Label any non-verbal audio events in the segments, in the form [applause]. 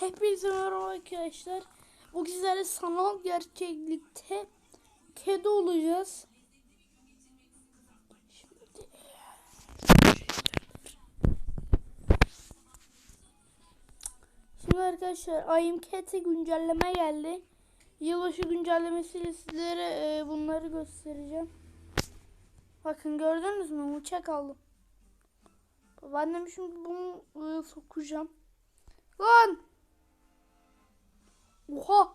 Hepinize merhaba arkadaşlar. Bu sizlerle sanal gerçeklikte kedi olacağız. Şimdi Şimdi arkadaşlar I am güncelleme geldi. Yılbaşı güncellemesiyle sizlere e, bunları göstereceğim. Bakın gördünüz mü? Uçak aldım. Babaannem şimdi bunu e, sokacağım. Lan! Oha!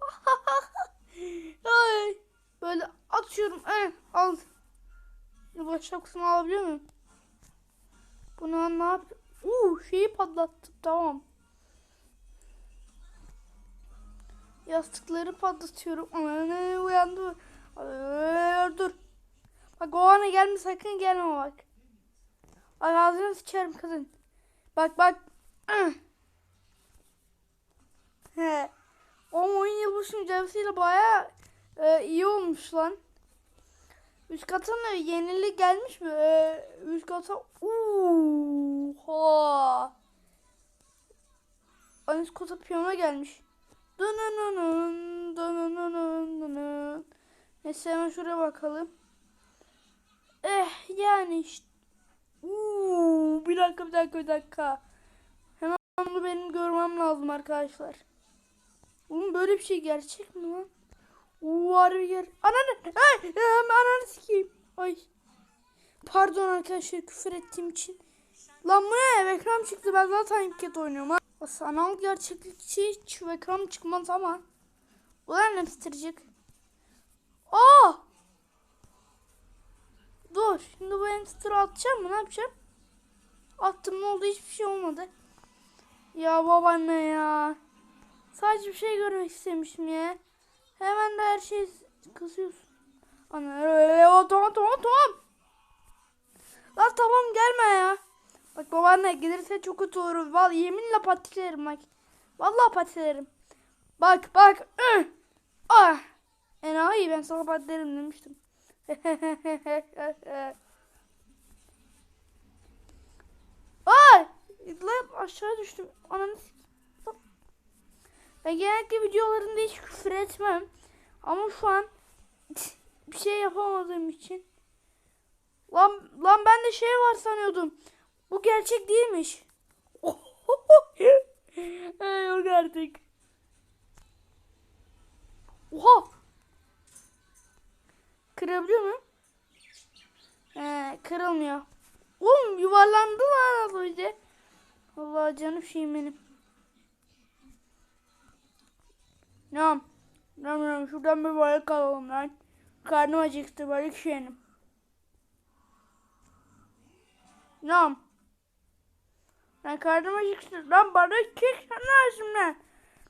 [laughs] Ay! Böyle atıyorum. Eh, al. Yılbaşı şapkasını alabiliyor muyum? Bunu ne yap? Uuu şeyi patlattım tamam. Yastıkları patlatıyorum. Anne uyandı. Ay, dur. Bak o ana gelme sakın gelme bak. Ay ağzını sıçarım kadın. Bak bak. [clears throat] He. O oyun yılbaşı mücadelesiyle baya e, iyi olmuş lan. Üst kata ne yenilik gelmiş mi? E, üst kata. Ay, Üst kata piyano gelmiş. Dınınının, dınınının. Neyse hemen şuraya bakalım. Eh yani işte. Uuu, bir dakika bir dakika bir dakika. Hemen bunu benim görmem lazım arkadaşlar. Oğlum böyle bir şey gerçek mi lan? Uuu harbi ger. Ananı. Ay, ananı sikeyim. Ay. Pardon arkadaşlar küfür ettiğim için. Lan bu ne? Ekran çıktı ben zaten imket oynuyorum ha. Sanal gerçeklikçi hiç ekran çıkmaz ama. Ulan ne bitirecek? Aa! Dur. Şimdi bu hamster'ı atacağım mı? Ne yapacağım? Attım ne oldu? Hiçbir şey olmadı. Ya babaanne ya. Sadece bir şey görmek istemiştim ya. Hemen de her şey kızıyorsun. Ana öyle o tamam tamam tamam. Lan tamam gelme ya. Bak babaanne gelirse çok kötü olur. Vallahi yeminle patilerim bak. Vallahi patilerim. Bak bak. Ih. Ah. Enayi ben sana patilerim demiştim. [laughs] Ay! Lan aşağı düştüm. Ananı. Ben genellikle videolarında hiç küfür etmem. Ama şu an bir şey yapamadığım için. Lan, lan ben de şey var sanıyordum. Bu gerçek değilmiş. [laughs] Yok artık. Oha! Kırabiliyor muyum? He, kırılmıyor. Oğlum yuvarlandı lan az önce. Allah canım şeyim benim. Nam. Nam nam şuradan bir balık alalım lan. Karnım acıktı balık yiyelim. Nam. Lan karnım acıktı. Lan balık çıksana ağzımdan.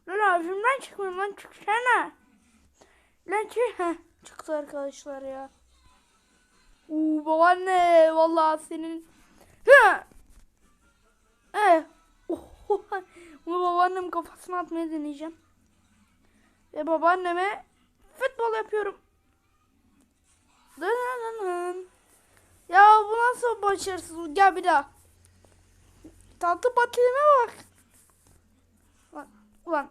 Lan ağzımdan çıkmıyor lan çıksana. Lan çık. Çıktı arkadaşlar ya. Uuu babaanne vallahi senin. Hı. Eh. Oh, [laughs] babaannem kafasına atmaya deneyeceğim. Ve babaanneme futbol yapıyorum. Ya bu nasıl başarısız? Gel bir daha. Tatlı patilime bak. Ulan, ulan.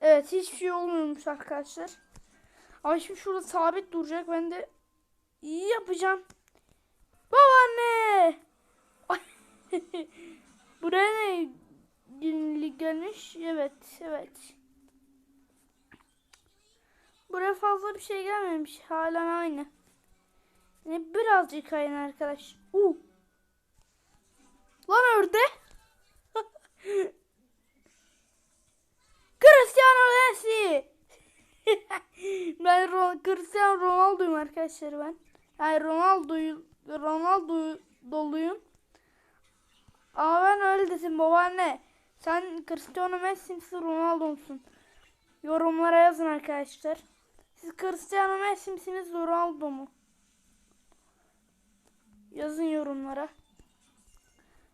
Evet hiçbir şey olmuyormuş arkadaşlar. Ama şimdi şurada sabit duracak. Ben de iyi yapacağım. Babaanne. [laughs] Ay. Buraya ne günlük gelmiş? Evet, evet. Buraya fazla bir şey gelmemiş. Halen aynı. Yani birazcık aynı arkadaş. Uh. Lan örde. [laughs] Cristiano Messi. [laughs] ben Ron Cristiano Ronaldo'yum arkadaşlar ben. Yani Ronaldo'yu Ronaldo doluyum. Ama ben öyle desin babaanne. Sen Cristiano Messi misin Ronaldo musun? Yorumlara yazın arkadaşlar. Siz Cristiano Messi misiniz Ronaldo mu? Yazın yorumlara.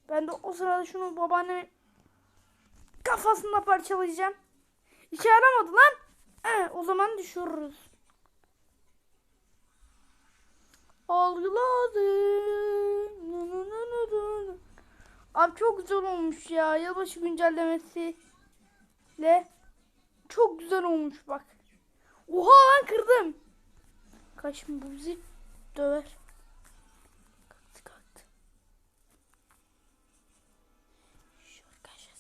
Ben de o sırada şunu babaannemin kafasında parçalayacağım. İşe yaramadı lan. Eh, o zaman düşürürüz. Algıladım. Abi çok güzel olmuş ya. Yılbaşı güncellemesiyle çok güzel olmuş bak. Oha. Kaç şimdi bu bizi döver. Kalktı kalktı. Şu arkadaşlar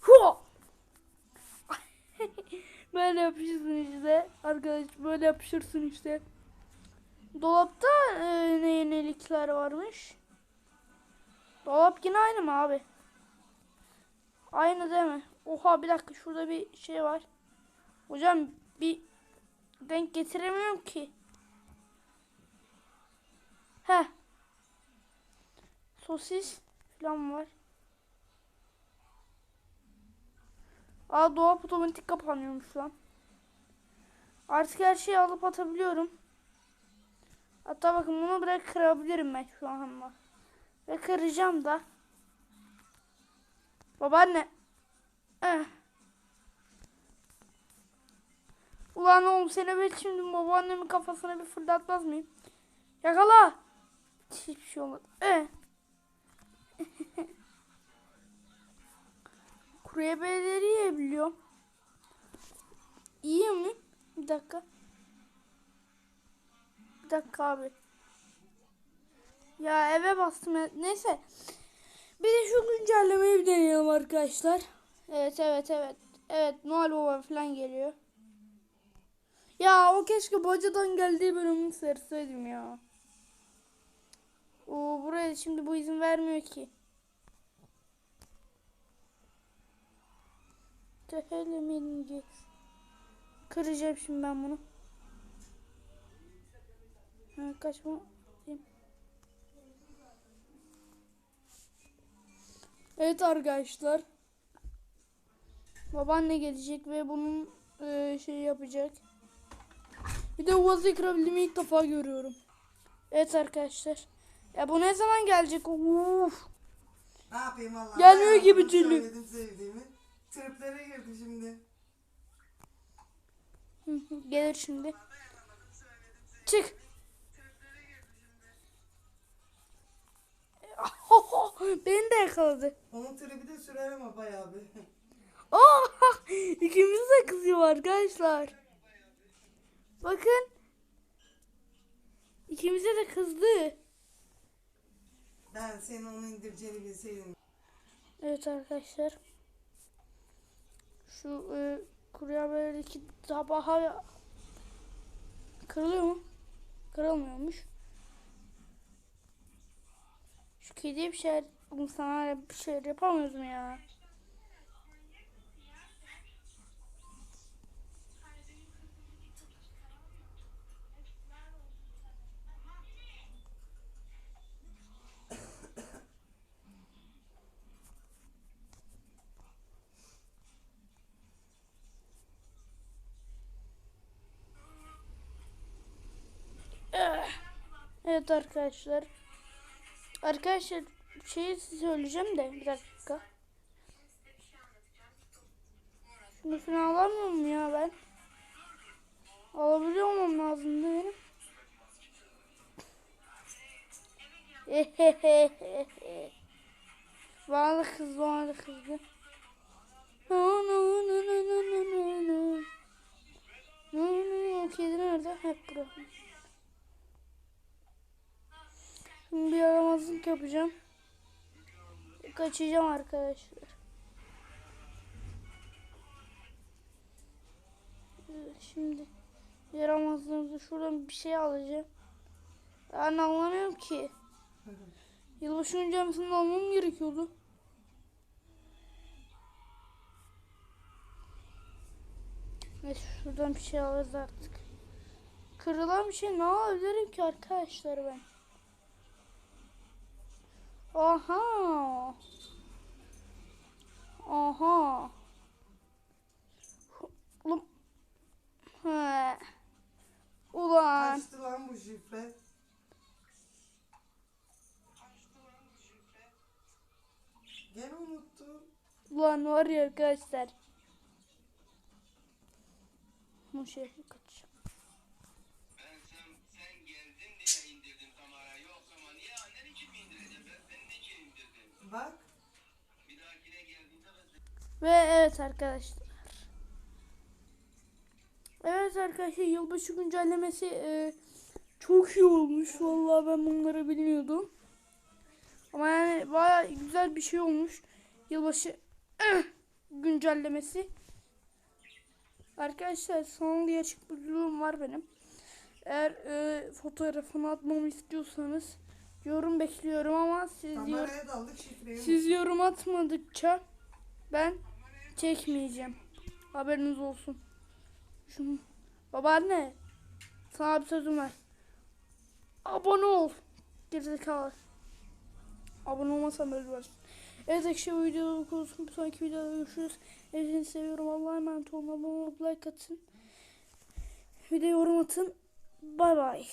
Hua! [laughs] böyle yapışırsın işte. Arkadaş böyle yapışırsın işte. Dolapta e, ne yenilikler varmış? Dolap yine aynı mı abi? Aynı değil mi? Oha bir dakika şurada bir şey var. Hocam bir denk getiremiyorum ki. He. Sosis falan var. Aa dolap otomatik kapanıyormuş lan. Artık her şeyi alıp atabiliyorum. Hatta bakın bunu bırak kırabilirim ben şu anda. Ve kıracağım da. Babaanne. Eh. Ulan oğlum seni ben şimdi babaannemin kafasına bir fırlatmaz mıyım? Yakala. Hiçbir şey olmadı. [laughs] Eh. Kurabiyeleri yiyebiliyorum. İyi mi? Bir dakika. Bir dakika abi. Ya eve bastım. Neyse. Bir de şu güncellemeyi bir deneyelim arkadaşlar. Evet evet evet. Evet Noel Baba falan geliyor. Ya o keşke bacadan geldiği bölümü seyreseydim ya. Oo, buraya şimdi bu izin vermiyor ki. Tehelemeyeceğiz. Kıracağım şimdi ben bunu. Ha, kaçma. Evet arkadaşlar. Babaanne gelecek ve bunun e, şey yapacak. Bir de Uvaz'ı kırabildiğimi ilk defa görüyorum. Evet arkadaşlar. Ya bu ne zaman gelecek? Uf. Ne yapayım valla? Gelmiyor bunu türlü. Söyledim sevdiğimi. Triplere girdi şimdi. Gelir şimdi. Çık. [laughs] Beni de yakaladı. Onun tribi de sürer ama bayağı bir. [laughs] Oh, [laughs] ikimiz de kızıyor arkadaşlar. Bakın. İkimize de kızdı. ben senin onu indireceğini bilseydim. Evet arkadaşlar. Şu e, kurabiyedeki tabağa kırılıyor mu? Kırılmıyormuş. Şu kediye bir şeyler sana bir şeyler yapamıyoruz mu ya? Eh. Evet arkadaşlar. Arkadaşlar bir şey söyleyeceğim de bir dakika. Şunu falan alamıyor ya ben? Alabiliyor olmam lazım değil mi? [laughs] bana da kızdı. No, no, no, no, no, no, no, no. No, no, no. Kedi nerede? Hep burada. Şimdi bir yaramazlık yapacağım. Kaçacağım arkadaşlar. Şimdi yaramazlığımızı şuradan bir şey alacağım. Ben anlamıyorum ki. Yılbaşı öncemesinde almam gerekiyordu. Neyse şuradan bir şey alırız artık. Kırılan bir şey ne alabilirim ki arkadaşlar ben? Aha. Ulan. He. Ulan. Kaçtı lan bu şifre. Gene unuttum. Ulan var ya arkadaşlar. Bu şey kaçacağım. Bak. Ve evet arkadaşlar. Evet arkadaşlar yılbaşı güncellemesi e, çok iyi olmuş. Vallahi ben bunları bilmiyordum. Ama yani baya güzel bir şey olmuş. Yılbaşı eh, güncellemesi. Arkadaşlar sanal açık bir durum var benim. Eğer e, fotoğrafını atmamı istiyorsanız yorum bekliyorum ama siz yor- Kameraya daldık şifreyi. siz yorum atmadıkça ben çekmeyeceğim. Haberiniz olsun. Şunu. Babaanne. Sana bir sözüm var. Abone ol. Gerizekalı. Abone olmasan ölürsün. Evet arkadaşlar bu videoda konuşsun. Bir sonraki videoda görüşürüz. Hepinizi seviyorum. Allah'a emanet olun. Abone olup like atın. De yorum atın. Bay bay.